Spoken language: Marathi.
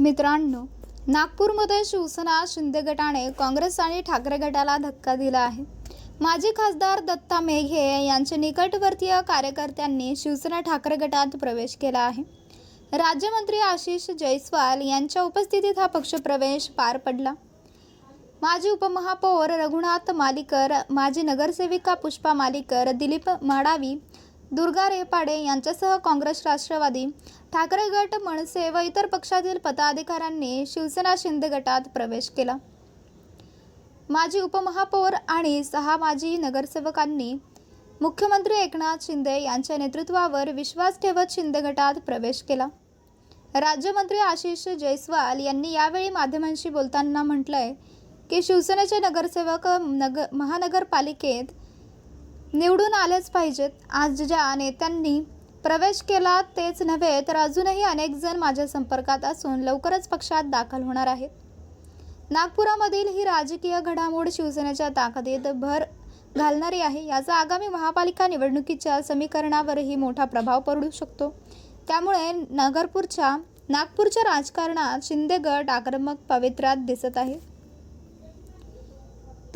मित्रांनो नागपूरमध्ये शिवसेना शिंदे गटाने काँग्रेस आणि ठाकरे गटाला धक्का दिला आहे. माजी खासदार दत्ता मेघे यांचे निकटवर्तीय कार्यकर्त्यांनी शिवसेना ठाकरे गटात प्रवेश केला आहे. राज्यमंत्री आशिष जयस्वाल यांच्या उपस्थितीत हा पक्षप्रवेश पार पडला. माजी उपमहापौर रघुनाथ मालिकर माजी नगरसेविका पुष्पा मालीकर दिलीप माडावी दुर्गा रेपाडे यांच्यासह काँग्रेस राष्ट्रवादी ठाकरे गट मनसे व इतर पक्षातील पदाधिकाऱ्यांनी शिवसेना शिंदे गटात प्रवेश केला. माजी उपमहापौर आणि सहा माजी नगरसेवकांनी मुख्यमंत्री एकनाथ शिंदे यांच्या नेतृत्वावर विश्वास ठेवत शिंदे गटात प्रवेश केला. राज्यमंत्री आशिष जयस्वाल यांनी यावेळी माध्यमांशी बोलताना म्हटलंय की शिवसेनेचे नगरसेवक नग महानगरपालिकेत निवडून आलेच पाहिजेत. आज ज्या नेत्यांनी प्रवेश केला तेच नव्हे तर अजूनही अनेक जण माझ्या संपर्कात असून लवकरच पक्षात दाखल होणार आहेत. नागपुरामधील ही राजकीय घडामोड शिवसेनेच्या ताकदीत भर घालणारी आहे. याचा आगामी महापालिका निवडणुकीच्या समीकरणावरही मोठा प्रभाव पडू शकतो. त्यामुळे नगरपूरच्या नागपूरच्या राजकारणात शिंदे गट आक्रमक पवित्रात दिसत आहे.